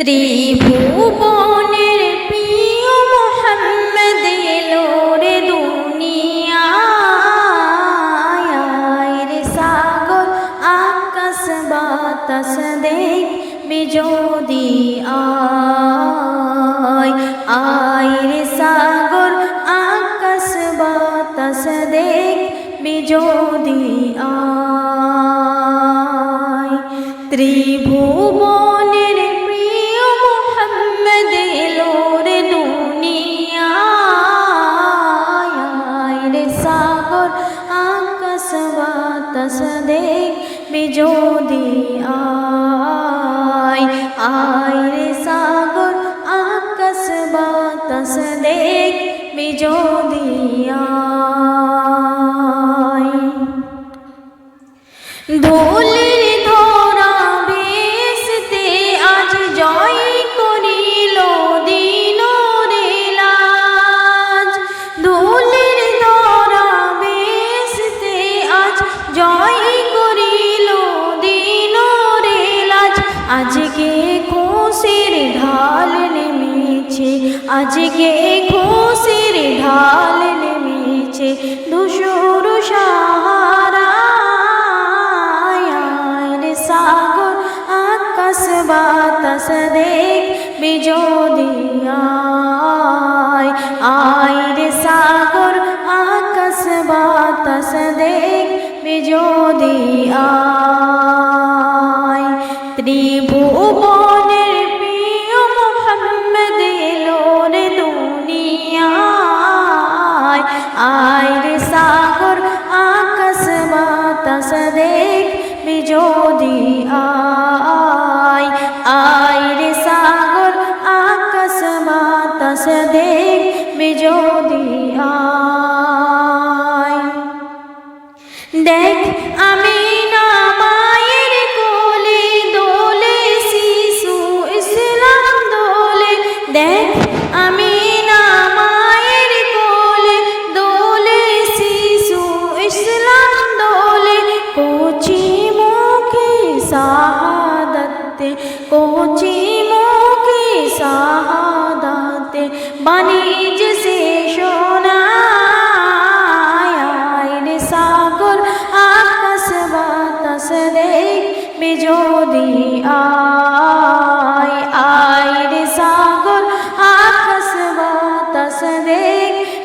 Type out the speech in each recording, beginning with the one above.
ত্রিভুবনের প্রিয় মোহাম্মদ এলো রে দুনিয়ায়। সাগর, আকাশ, বাতাস দেখ, বিজোদি আয়। আয় রে সাগর, আকাশ, বাতাস দেখ, বিজোদি আয়। ত্রিভুবনের বিজোদি আজকে খুশির ঢাল নেমেছে দুশুর সাহারায় সাগর, আকাশ বাতাস দেখ বিজোদিয়ায়। আয় রে সাগর, আকাশ বাতাস দেখ বিজোদিয়ায়। ত্রিভুবনের বাতাস যদি বিজোদি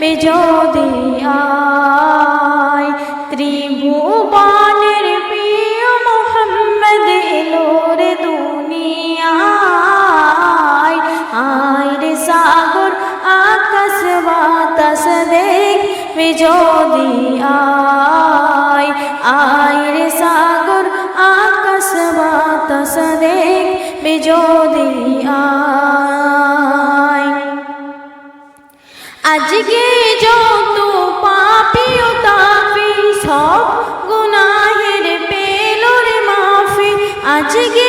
দেখ আজকে যত পাপি ও তাপি সব গুনাহের পেলোর মাফি। আজকে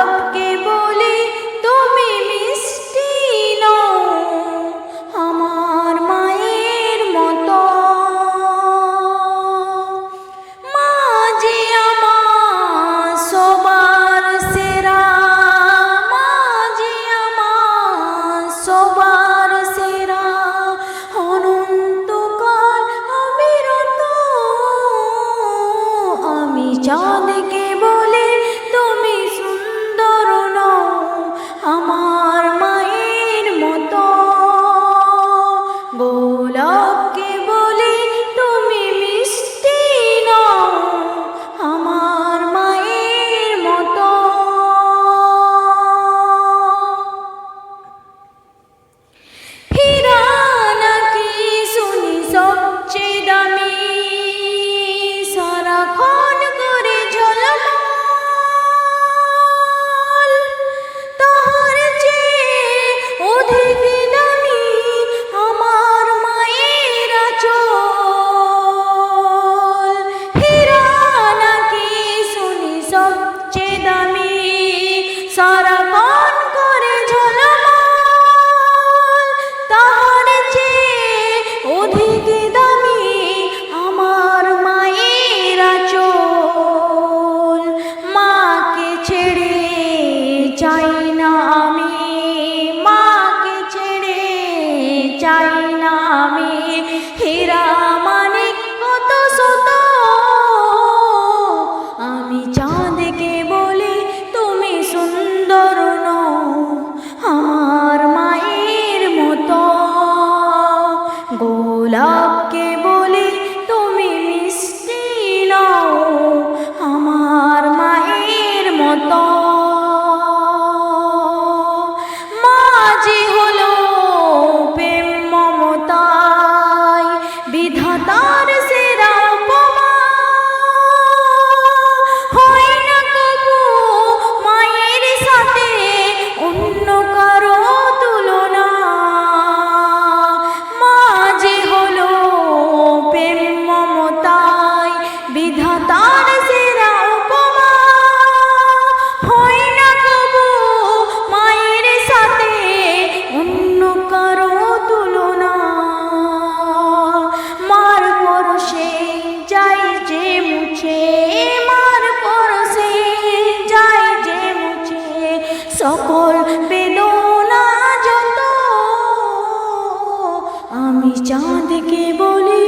চাঁদকে বেদনা যত। আমি চাঁদকে বলি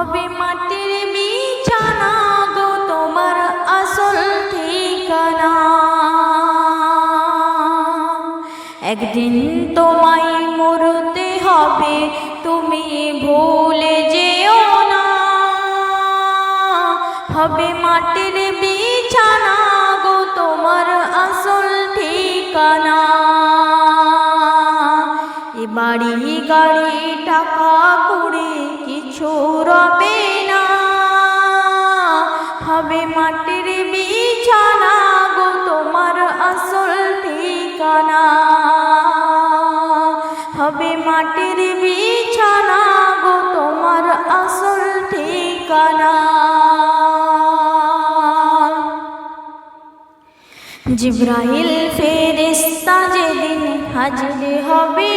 হবে মাটির বিছানা গো তোমার আসল ঠিকানা। একদিন তোমায় মরতে হবে, তুমি ভুলে যেও না। হবে মাটির বিছানা গো তোমার আসল ঠিকানা। এ বাড়ি গাড়ি টাকা করে সুরবে না। হবে মাটির বিছানা গো তোমার আসল ঠিকানা। হবে মাটির বিছানা গো তোমার আসল ঠিকানা। জিব্রাহিল ফেরিস্তা যেদিন হাজির হবে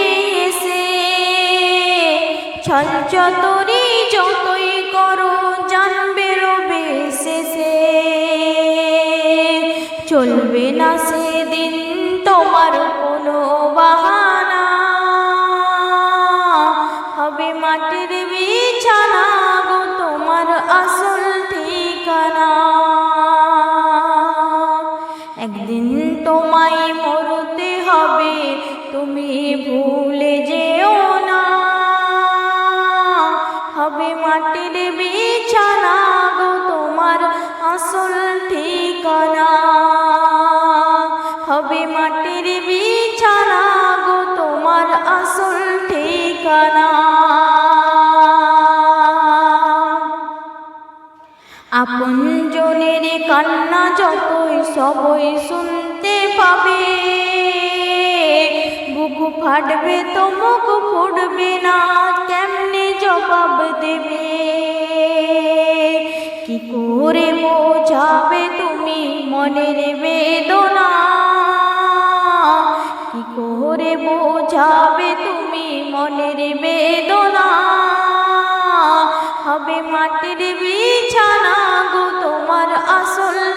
ছল চতরি যতই করো, জানবে রবে শেষে। চলবে না সেদিন তোমার কোনো বাহানা। হবে মাটির বিছানা গো তোমার আসল ঠিকানা। একদিন তোমায় মরতে হবে, তুমি ভুলে যেও আপন জনের কান্না যতই সবই শুনতে পাবে। বুক ফাটবে তো মুখ ফুটবে না, কেমনে জবাব দেবে? কি করে বোঝাবে তুমি মনের বেদনা? কি করে বোঝাবে তুমি মনের বেদনা? হবে মাটির বিছানা গো তোমার আসল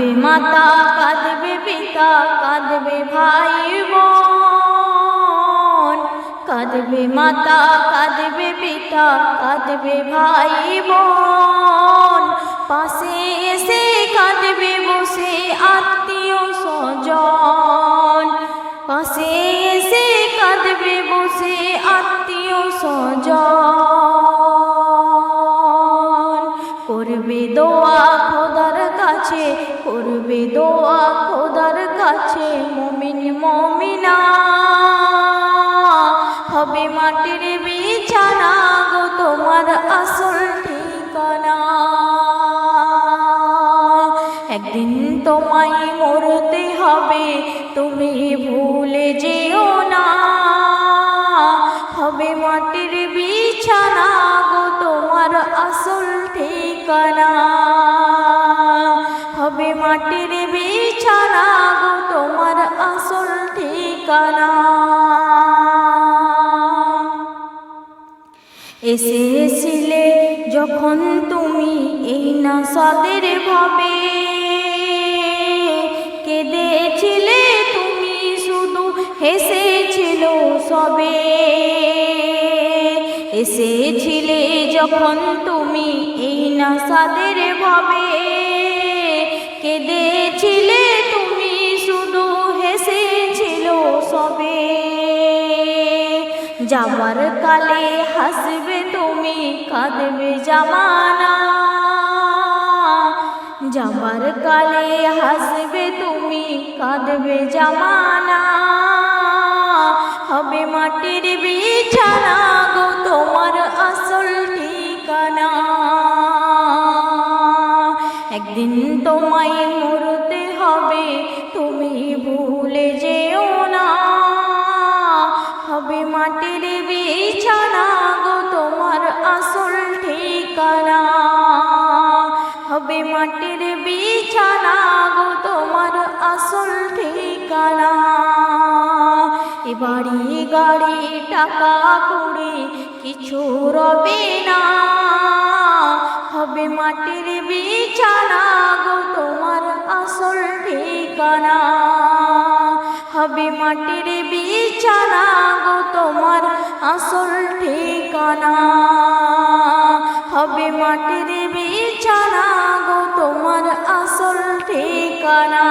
কাঁদবে মাতা, কাঁদবে পিতা, কাঁদবে ভাই বোন। কাঁদবে মাতা, কাঁদবে পিতা, কাঁদবে ভাই বোন। পাশে এসে কাঁদবে, বসে আত্মীয় স্বজন। পাশে এসে কাঁদবে, বসে আত্মীয় স্বজন। করবে দোয়া করবে দোয়া খোদার কাছে, মমিন মমিনা। হবে মাটির বিছানা গো তোমার আসল ঠিকানা। একদিন তোমায় মরতে হবে, তুমি ভুলে যেও না। হবে মাটির বিছানা গো তোমার আসল ঠিকানা। মাটির বিছানা গো, তোমার আসল ঠিকানা। এসেছিলে যখন তুমি এই না সাদের ভাবে। কেঁদেছিলে তুমি শুধু, হেসেছিল সবে। এসেছিলে যখন তুমি এই না সাদের ভাবে। কেঁদেছিলে তুমি? শুধু হেসেছিল সবে। যাবার কালে হাসবে তুমি, কাঁদবে জামানা। যাবার কালে হাসবে তুমি, কাঁদবে জামানা। হবে মাটির বিছানা গো তোমার টাকা কুড়ি কিছু রবে না। হবে মাটির বিছানা গো তোমার আসল ঠিকানা। হবে মাটির বিছানা গো তোমার আসল ঠিকানা। হবে মাটির বিছানা গো তোমার আসল ঠিকানা।